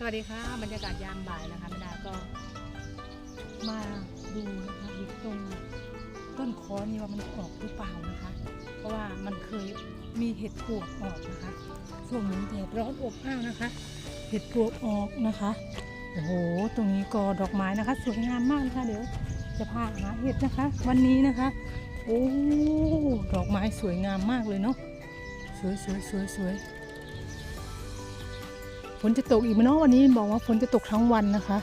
สวัสดีค่ะบรรยากาศยามบ่ายนะคะแม่ดาก็ มาดูนะคะดูตรงต้นคอนนี่ว่ามันออกหรือเปล่านะคะ เพราะว่ามันเคยมีเห็ดปวกออกนะคะช่วงนี้แดดร้อนอบอ้าวนะคะ เห็ดปวกออกนะคะโอ้โหตรงนี้กอดอกไม้นะคะ สวยงามมากนะคะเดี๋ยวจะพาหาเห็ดนะคะ วันนี้นะคะโอ้ดอกไม้สวยงามมากเลยเนาะสวยสวยสวยสวย ฝนจะตกอีกไหมเนาะวันนี้บอกว่าฝนจะตกทั้งวันนะคะ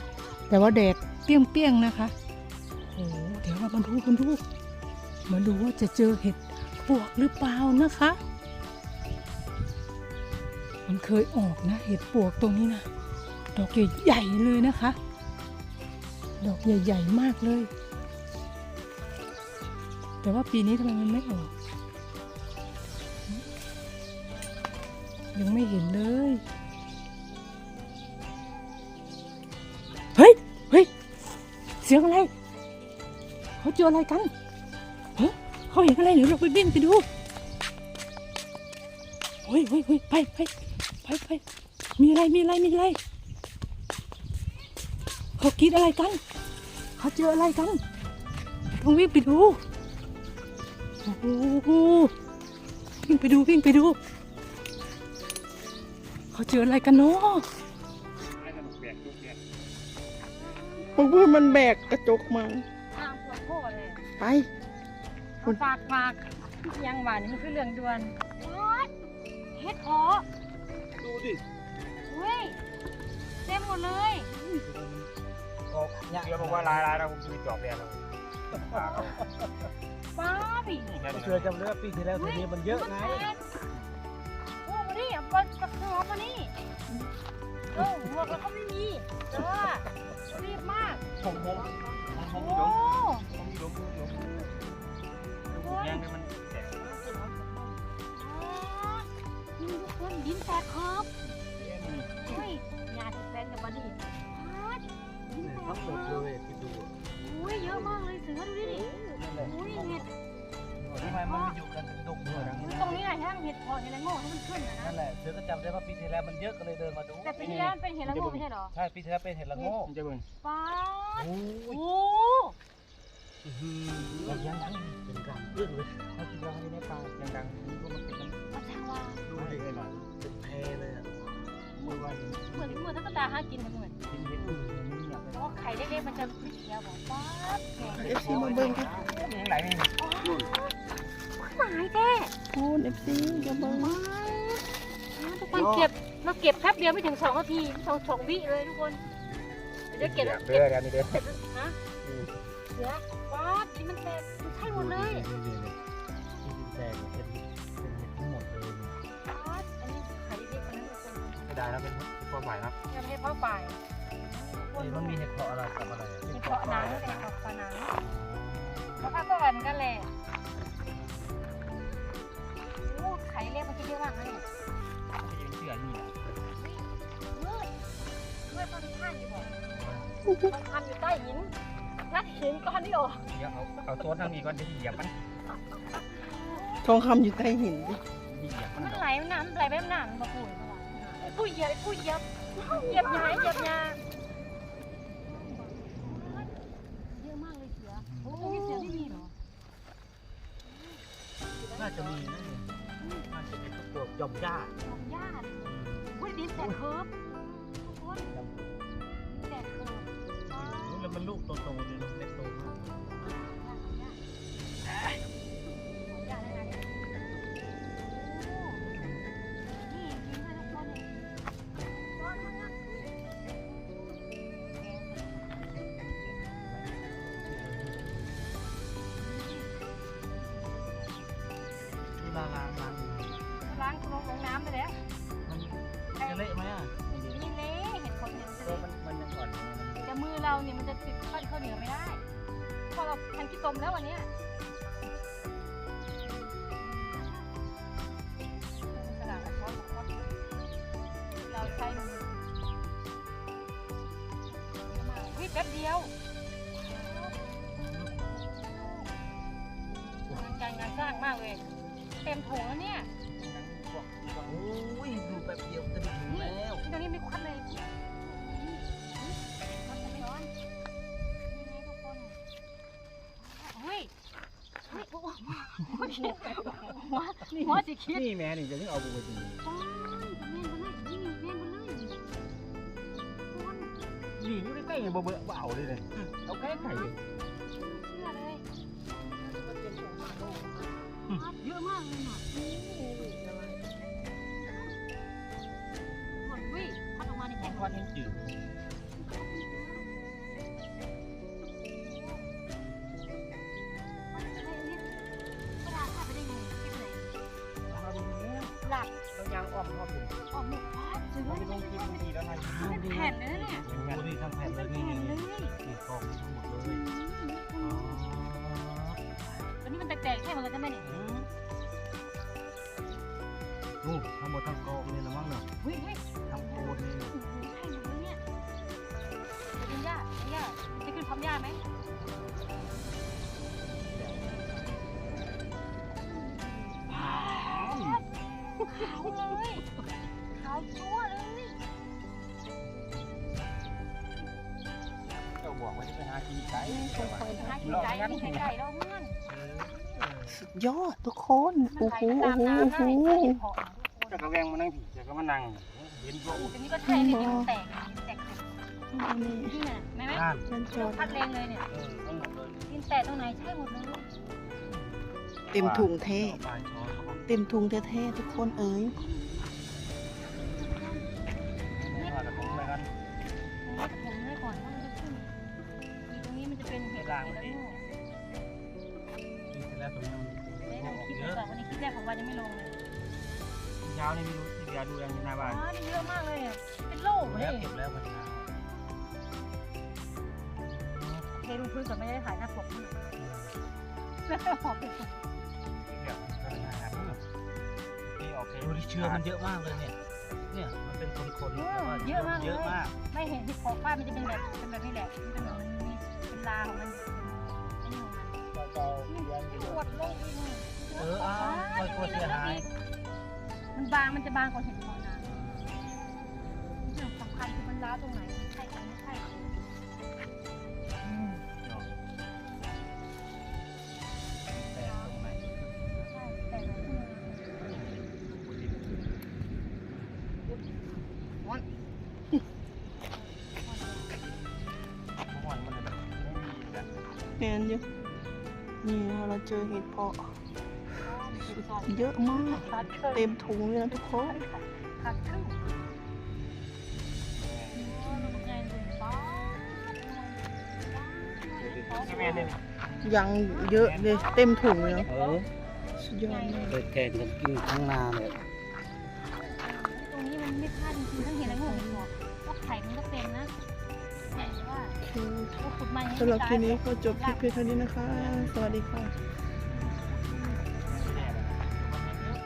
แต่ว่าแดดเปรี้ยงๆนะคะโอ้เดี๋ยวเรามาดูกันดูมาดูว่าจะเจอเห็ดปวกหรือเปล่านะคะ มันเคยออกนะ เห็ดปวกตรงนี้นะดอกใหญ่ๆเลยนะคะ ดอกใหญ่ๆมากเลย แต่ว่าปีนี้ทำไมมันไม่ออก ยังไม่เห็นเลย เสียงอะไร เขาเจออะไรกันเฮ้ยเขาเห็นอะไรหรือเราไปวิ่งไปดูเฮ้ยเฮ้ยเฮ้ยไปไปไปไปมีอะไรมีอะไรมีอะไร เขาคิดอะไรกัน เขาเจออะไรกันต้องวิ่งไปดูโอ้โหวิ่งไปดูวิ่งไปดู เขาเจออะไรกันเนาะ มันพูดมันแบกกระจกมาทางปวดโคตรเลยไปฝากฝากยังหวานนี่มันคือเรื่องด่วนเฮ็ดขอดูดิเฮ้ยเต็มหมดเลยเดี๋ยวบอกว่าลายลายนะผมจะมีจอบแดงแล้วป้าบีเชื่อจำได้ว่าปีที่แล้วทีนี้มันเยอะไงโอ้มาดิเอาบอลตะขอมานี่โอ้หัวเราก็ไม่มีแต่ว่า รีบมาก ผมผมโอ้ผมมีล้มล้มแดงเลยมันแตกนี่ทุกคนดินแตกครั เห็ดเพอเห็ดละโง่ที่มันขึ้นนะนั่นะ นแหละเสือก็จำได้ว่าปีที่แล้วมันเยอะก็เลยเดินมาดูแต่ปีที่แล้วมันเป็นเห็ดละโง่ไม่ใช่เหรอใช่ปีที่แล้วเป็นเห็ดละโง่จะเบิ่งป้าดโอ้โอ้ยโหยังยังเป็นกลางเรื่องเลยเขาคิดว่าที่ในป่ายังดังนี่ก็มันเป็นน้ำมาทางว่าดูดิหน่อยเป็นแพเลยอะเหมือนเหมือนเหมือนตุ๊กตาหากินเหมือนกินเห็ดอื่นนี่อยากเพราะว่าไข่เล็กๆมันจะไม่เขียวบอกป้าดแข็งเอฟซีมาเบิ้งกันยังไหลนี่ หายแท้โอ้เอฟซีจะเบิ้งป้าดทุกคนเก็บเราเก็บแป๊บเดียวไม่ถึงสองนาทีสองสองวิเลยทุกคนเดี๋ยวเก็บเด้เก็บอเดี๋ยวนี้เด้อเก็บฮะเดี๋ยวป้าดนี่มันแตกมันใช่หมดเลยแดงเป็นเป็นทั้งหมดเลยป้าดอันนี้ไข่เล็กๆมันนะทุกคนไม่ได้แล้วเป็นความหมายครับยังไม่ให้พ่อไปมันมีเห็ดเพาะอะไรกับอะไรมีเกาะหนังแต่เกาะปลาหนังแล้วก็ตัวกันกันแหละ งเชื่อนี่มืดมืดตอนที่ท่านอยู่บอกมันทำอยู่ใต้หินงัดหินก้อนนี้ออกเดี๋ยวเอาเอาโซนทางนี้ก่อนจะเหยียบมันทองคำอยู่ใต้หินดิเหยียบมันมันไหลน้ำไหลไปน้ำมาปุ๋ยมาไอ้ปุ้ยเหยียบไอ้ปุ้ยเหยียบเหยียบยาเหยียบยาเยอะมากเลยเสือโอ้ตรงนี้เสือไม่มีเหรอน่าจะมีนะ ตัวหย่อมหญ้าดอกหญ้าอุ้ยดินแตกเคิร์ฟทุกคนดินแตกเคิร์ฟว้าวแล้วมันลูกโตๆเลยลูกเล็กโตมาก จะเละไหมอะนี่เละเห็นคนเห็นตัวมันมันยังอ่อนอยู่มันแต่มือเราเนี่ยมันจะติดข้าวข้าวเหนียวไม่ได้เพราะเราทันขี้ตมแล้ววันเนี้ยสลัดกับช้อนของเราเราใช้มือวิ่งแป๊บเดียวงานการงานสร้างมากเลย เต็มถุงแล้วเนี่ย โอ้ยดูแบบเดียวจะถึงแล้วตรงนี้มีควันเลยมันจะไม่ร้อนนี่ไงทุกคนโอ้ยโอ้ยหัวหัสิคิดนี่แม่นี่จะนี่เอาบุกไปจริงนี่นี่ใกล้ๆบ่เบื่อเบาเลยเลยเอาแกล้ไข่เลยเยอะมากเลยนะ ดออกมาในแท่งก้อนยังจืดกระดาษขาดไปได้ไงเก็บไหนเอาดูนี้หลักเรายางอ้อมรอบอยู่ออกหมดพอดถือเราว่าไปลงคลิปดีแล้วไงเป็นแผ่นเลยนะเนี่ยดูนี่ทั้งแผ่นเลยเป็นนี่แผ่นเลยนี่กองทั้งหมดเลยวันนี้มันแตกๆแค่เหมือนกันใช่ไหมเนี่ย ดูทั้งหมดทั้งกองนี่ละมั้งเนาะเฮ้ยเฮ้ยทั้งโคนนี่โอ้โหใช่หมดเลยเนี่ยเป็นหญ้าเป็นหญ้าจะขึ้นพร้อมหญ้าไหมขาวเลยขาวชั่ว ไปหากินไก่ค่อยหากินไก่ไม่ใช่ไก่เราเพื่อนสุดยอดทุกคนโอ้โหโอ้โหโอ้โหจะกระแวงมานั่งผีจะก็มานั่งเห็นตัวอันนี้ก็ใช่เนี่ยมันแตกแตกนี่นี่น่ะแม่ไหมด้านนั่นจอดพัดแรงเลยเนี่ยเออทั้งหมดเลยดินแตกตรงไหนใช่หมดเลยเต็มถุงเทปลายช้อนเต็มถุงแท้ๆทุกคนเอ๋ย กินเสร็จแล้วตรงนี้ได้มันลงคลิปเยแล้วอะก่อนวันนี้คลิปแรกของวันยังไม่ลงเลยเช้านี่ไม่รู้ที่ยาดูยังหน้าอ๋บ้านอนี่เยอะมากเลยอะเป็นโลกเลแล้วยเก็บแล้วมันเช้าเทลงพื้นก่อนไม่ได้ถ่ายหน้าปกนี่แล้วก็หอบไปก่อนเก็บก็ได้ครับที่โอเคดูดิเชื้อมันเยอะมากเลยเนี่ย เนี่ยมันเป็นคนๆเออเยอะมากเลเยยอะมาก ไม่เห็นที่ขอบฟ้ามันจะเป็นแบบเป็นแบบนี้แหละมันจะเหมือนมันมีเป็นลาของมันอยู่ อันนี้ของมันปวดลงอีกหนึ่งเอออ้าวคอยกลัวเสียหาย มันบางมันจะบางกว่าเห็ดหอนาเรื่องสำคัญคือมันล้าวตรงไหนใช่กันไม่ใช่แต่ตรงไหนใช่แต่ละที่เมื่อวานมันเลยแบบไม่มีแบบแมนอยู่นี่นะคะ เราเจอเห็ดเพาะเยอะมากขาดครึ่งเต็มถุงเลยนะทุกคนขาดครึ่งโอ้ลูกใหญ่เลยป๊าดใช่ไหมเนี่ยยังเยอะเลยเต็มถุงเลยเนาะเออสุดยอดมากเปิดแกงกันกินทั้งนาเลยตรงนี้มันไม่พลาดจริงๆทั้งเห็นแล้วงงเห็นหัวก็ไข่มันก็เต็มนะ สำหรับคลิปนี้ก็จบคลิปเพียงเท่านี้นะคะ สวัสดีค่ะ